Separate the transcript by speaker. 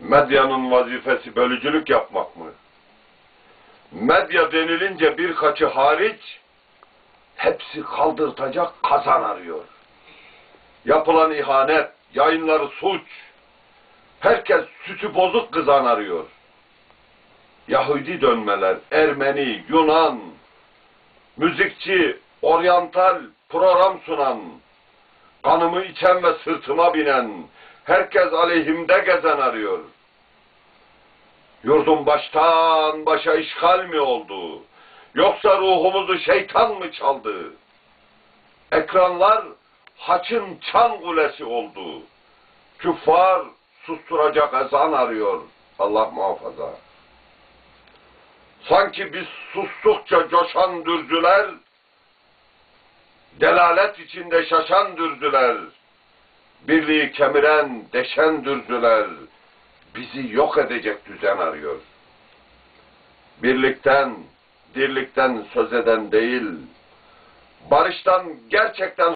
Speaker 1: Medyanın vazifesi bölücülük yapmak mı? Medya denilince birkaçı hariç hepsi kaldırtacak kazan arıyor. Yapılan ihanet, yayınları suç. Herkes sütü bozuk kızan arıyor. Yahudi dönmeler, Ermeni, Yunan, müzikçi, oryantal, program sunan, kanımı içen ve sırtıma binen, herkes aleyhimde gezen arıyor. Yurdum baştan başa işgal mi oldu? Yoksa ruhumuzu şeytan mı çaldı? Ekranlar haçın çan kulesi oldu. Küffar susturacak ezan arıyor. Allah muhafaza. Sanki biz sustukça coşan dürdüler, delalet içinde şaşan dürdüler, birliği kemiren, deşen dürdüler, bizi yok edecek düzen arıyor. Birlikten, dirlikten söz eden değil, barıştan gerçekten